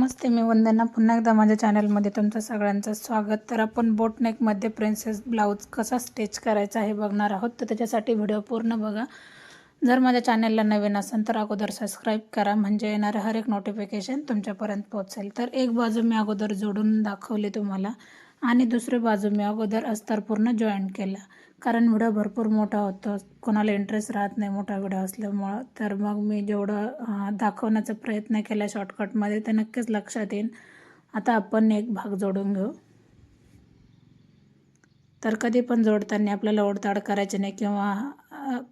नमस्ते मी वंदना. पुन्हा एकदा माझ्या चॅनलमध्ये तुमचं सगळ्यांचं स्वागत. तर आपण बोटनेकमध्ये प्रिन्सेस ब्लाऊज कसा स्टिच करायचा हे बघणार आहोत. तर त्याच्यासाठी व्हिडिओ पूर्ण बघा. जर माझ्या चॅनलला नवीन असेल तर अगोदर सबस्क्राईब करा म्हणजे येणारं हर एक नोटिफिकेशन तुमच्यापर्यंत पोहोचेल. तर एक बाजू मी अगोदर जोडून दाखवली तुम्हाला आणि दुसरी बाजू मी अगोदर अस्तर पूर्ण जॉईन केला. कारण व्हिडिओ भरपूर मोठा होतो. कोणाला इंटरेस्ट राहत नाही मोठा व्हिडिओ असल्यामुळं. तर मग मी जेवढं दाखवण्याचा प्रयत्न केला शॉर्टकटमध्ये ते नक्कीच लक्षात येईल. आता आपण एक भाग जोडून घेऊ. तर कधी पण जोडताना आपल्याला ओढताड करायची नाही किंवा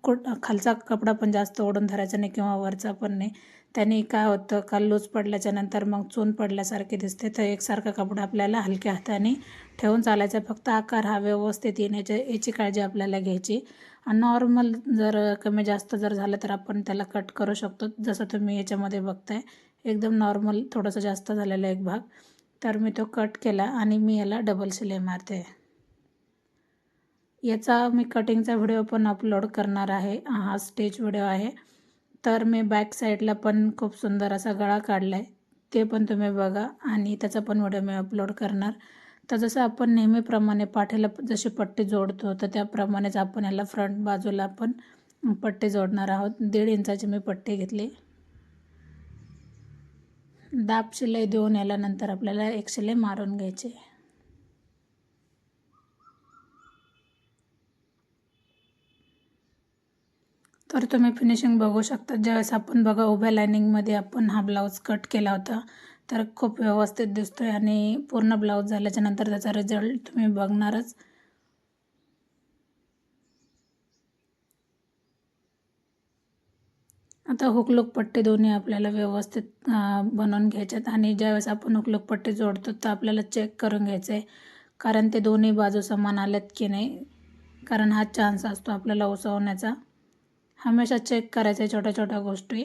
कुट कुठ खालचा कपडा पण जास्त ओढून धरायचा नाही किंवा वरचा पण नाही. त्याने काय होतं का लूज पडल्याच्या नंतर मग चून पडल्यासारखे दिसते. तर एकसारखा कपडा आपल्याला हलक्या हाताने ठेवून चालायचा. फक्त आकार हा व्यवस्थित येण्याच्या याची काळजी आपल्याला घ्यायची. आणि नॉर्मल जर कमी जास्त जर झालं तर आपण त्याला कट करू शकतो. जसं तुम्ही याच्यामध्ये बघताय एकदम नॉर्मल थोडंसं जास्त झालेला एक भाग. तर मी तो कट केला आणि मी याला डबल शिलाई मारते. याचा मी कटिंगचा व्हिडिओ पण अपलोड करणार आहे. हा स्टेज व्हिडिओ आहे. तर मी बॅक साईडला पण खूप सुंदर असा गळा काढला आहे ते पण तुम्ही बघा आणि त्याचा पण व्हिडिओ मी अपलोड करणार. तर जसं आपण नेहमीप्रमाणे पाठीला जशी पट्टी जोडतो तर त्याप्रमाणेच आपण याला फ्रंट बाजूला पण पट्टी जोडणार आहोत. दीड इंचाची मी पट्टी घेतली. दाब शिलाई देऊन याला नंतर आपल्याला एक शिलाई मारून घ्यायची तर तुम्ही फिनिशिंग बघू शकता. ज्यावेळेस आपण बघा उभ्या लायनिंगमध्ये आपण हा ब्लाऊज कट केला होता तर खूप व्यवस्थित दिसतो आहे आणि पूर्ण ब्लाऊज झाल्याच्यानंतर त्याचा रिझल्ट तुम्ही बघणारच. आता हुकलूक पट्टी दोन्ही आपल्याला व्यवस्थित बनवून घ्यायच्यात आणि ज्यावेळेस आपण हुकलूक पट्टी जोडतो तर आपल्याला चेक करून घ्यायचं आहे कारण ते दोन्ही बाजू समान आल्यात की नाही? कारण हा चान्स असतो आपल्याला उसवण्याचा हमेशा चेक करायचं आहे छोट्या छोट्या गोष्टी.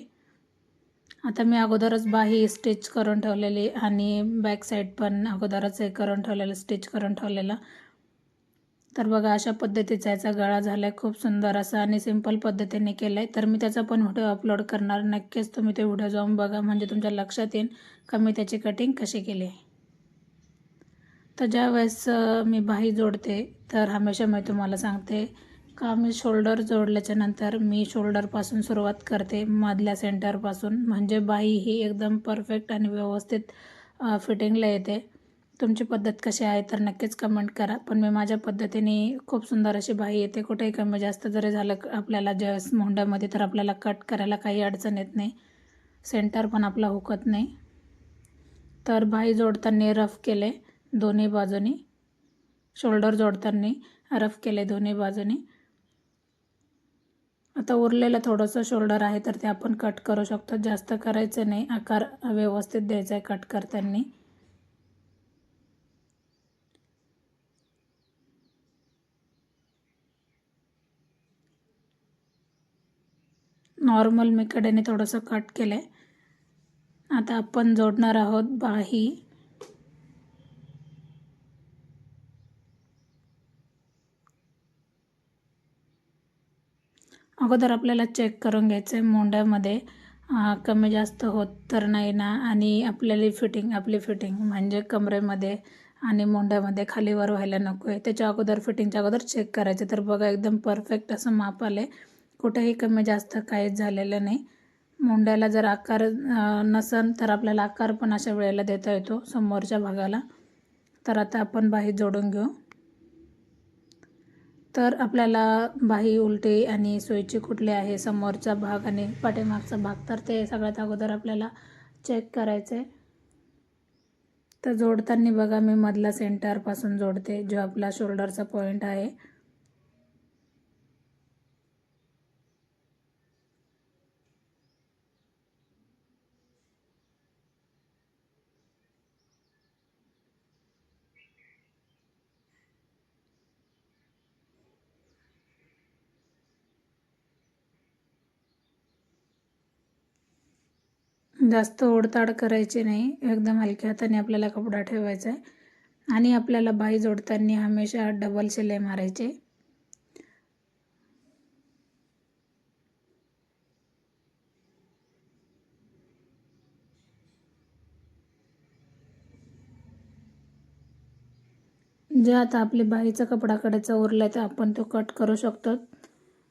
आता मी अगोदरच बाही स्टिच करून ठेवलेली आणि बॅक साईड पण अगोदरच हे करून ठेवलेलं स्टिच करून ठेवलेलं. तर बघा अशा पद्धतीचा याचा गळा झाला आहे खूप सुंदर असा आणि सिंपल पद्धतीने केला आहे तर मी त्याचा पण व्हिडिओ अपलोड करणार. नक्कीच तुम्ही ते व्हिडिओ जाऊन बघा म्हणजे तुमच्या लक्षात येईल का मी त्याची कटिंग कशी केली. आहे तर ज्या वेळेस मी बाही जोडते तर हमेशा मी तुम्हाला सांगते का मी शोल्डर जोडल्याच्या नंतर मी शोल्डरपासून सुरुवात करते मधल्या सेंटरपासून म्हणजे बाही ही एकदम परफेक्ट आणि व्यवस्थित फिटिंगला येते. तुमची पद्धत कशी आहे तर नक्कीच कमेंट करा. पण मी माझ्या पद्धतीने खूप सुंदर अशी बाही येते. कुठेही कमी जास्त जरी झालं आपल्याला जस मोंड्यामध्ये तर आपल्याला कट करायला काही अडचण येत नाही. सेंटर पण आपला हुकत नाही. तर बाही जोडताना रफ केले दोन्ही बाजूनी. शोल्डर जोडताना रफ केले दोन्ही बाजूनी. आता उरलेलं थोडंसं शोल्डर आहे तर ते आपण कट करू शकतो. जास्त करायचं नाही. आकार व्यवस्थित द्यायचा आहे कट करताना. नॉर्मल मी कडेने थोडंसं कट केलं आहे आता आपण जोडणार आहोत बाही. अगोदर आपल्याला चेक करून घ्यायचं आहे मोंड्यामध्ये कमी जास्त होत तर नाही ना? आणि आपल्याला फिटिंग आपली फिटिंग म्हणजे कमरेमध्ये आणि मोंड्यामध्ये खालीवर व्हायला नको आहे त्याच्या अगोदर फिटिंगच्या अगोदर चेक करायचं. तर बघा एकदम परफेक्ट असं माप आलं आहे कुठेही कमी जास्त काहीच झालेलं नाही. मोंड्याला जर आकार नसन तर आपल्याला आकार पण अशा वेळेला देता येतो समोरच्या भागाला. तर आता आपण बाही जोडून घेऊ. तर आपल्याला बाही उलटी आणि सोयचे कुठले आहे? समोरचा भाग आणि पाठीमागचा भाग. तर ते सगळ्यात अगोदर आपल्याला चेक करायचं आहे तर जोडताना बघा मी मधला सेंटरपासून जोडते जो आपला शोल्डरचा पॉईंट आहे. जास्त ओढताड करायची नाही. एकदम हलक्या हाताने आपल्याला कपडा ठेवायचा आहे. आणि आपल्याला बाई जोडताना हमेशा डबल शिलाई मारायची. जे आता आपली बाईचा कपडा कडायचा उरला आहे तर आपण तो कट करू शकतो.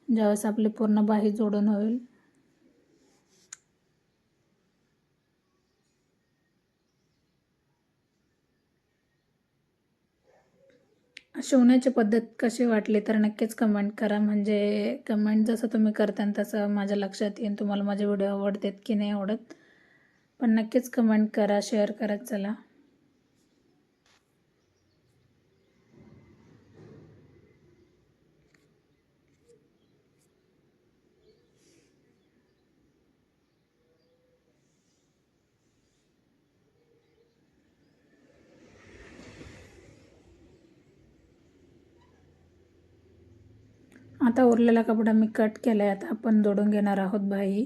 ज्यावेळेस आपली पूर्ण बाही जोडून होईल. शिवण्याची पद्धत कशी वाटली तर नक्कीच कमेंट करा. म्हणजे कमेंट जसं तुम्ही करता तसं माझ्या लक्षात येईल तुम्हाला माझे व्हिडिओ आवडतात की नाही आवडत. पण नक्कीच कमेंट करा शेअर करत चला. आता उरलेला कपडा मी कट केला आहे आता आपण जोडून घेणार आहोत बाई.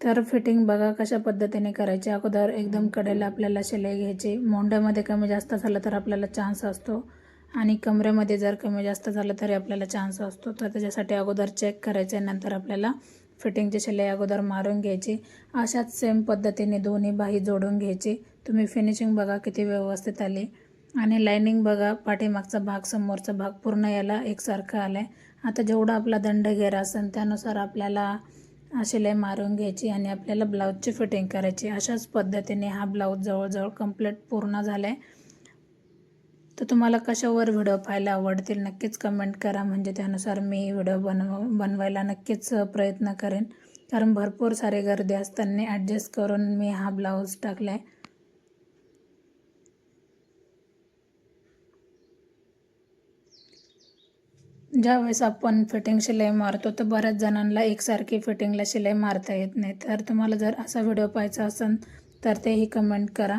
तर फिटिंग बघा कशा पद्धतीने करायची. अगोदर एकदम कडेला आपल्याला शिलाई घ्यायची. मोंड्यामध्ये कमी जास्त झालं तर आपल्याला चान्स असतो. आणि कमरेमध्ये जर कमी जास्त झालं तरी आपल्याला चान्स असतो. तर त्याच्यासाठी अगोदर चेक करायचे नंतर आपल्याला फिटिंगची शिलाई अगोदर मारून घ्यायची. अशाच सेम पद्धतीने दोन्ही बाही जोडून घ्यायची. तुम्ही फिनिशिंग बघा किती व्यवस्थित आली. आणि लायनिंग बघा पाठीमागचा भाग समोरचा भाग पूर्ण याला एकसारखा आला आहे आता जेवढा आपला दंड घेरा असेल त्यानुसार आपल्याला शिलाई मारून घ्यायची आणि आपल्याला ब्लाऊजची फिटिंग करायची. अशाच पद्धतीने हा ब्लाऊज जवळजवळ कंप्लीट पूर्ण झाला आहे तर तुम्हाला कशावर व्हिडिओ पाहायला आवडतील नक्कीच कमेंट करा. म्हणजे त्यानुसार मी व्हिडिओ बनव बनवायला नक्कीच प्रयत्न करेन. कारण भरपूर सारे गर्दी असताना ॲडजस्ट करून मी हा ब्लाऊज टाकला आहे ज्यावेळेस आपण फिटिंग शिलाई मारतो तर बऱ्याच जणांना एकसारखी फिटिंगला शिलाई मारता येत नाही. तर तुम्हाला जर असा व्हिडिओ पाहायचा असेल तर तेही कमेंट करा.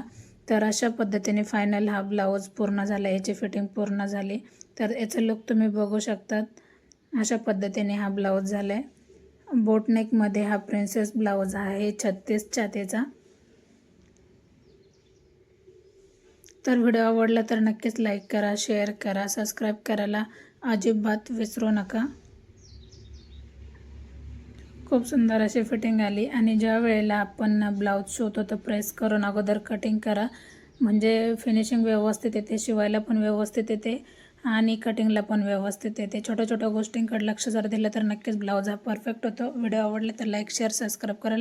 तर अशा पद्धतीने फायनल हा ब्लाऊज पूर्ण झाला याची फिटिंग पूर्ण झाली. तर याचं लुक तुम्ही बघू शकतात. अशा पद्धतीने हा ब्लाऊज झाला आहे बोटनेकमध्ये हा प्रिन्सेस ब्लाऊज आहे छत्तीस छातीचा. तर व्हिडिओ आवडला तर नक्कीच लाईक करा शेअर करा सबस्क्राईब करायला. अजिबात विसरू नका. खूप सुंदर अशी फिटिंग आली आणि ज्या वेळेला आपण ब्लाऊज शिवतो तर प्रेस करून अगोदर कटिंग करा. म्हणजे फिनिशिंग व्यवस्थित येते शिवायला पण व्यवस्थित येते आणि कटिंगला पण व्यवस्थित येते. छोट्या छोट्या गोष्टींकडे लक्ष जर दिलं तर नक्कीच ब्लाऊज हा परफेक्ट होतो. व्हिडिओ आवडला तर लाईक शेअर सबस्क्राईब करायला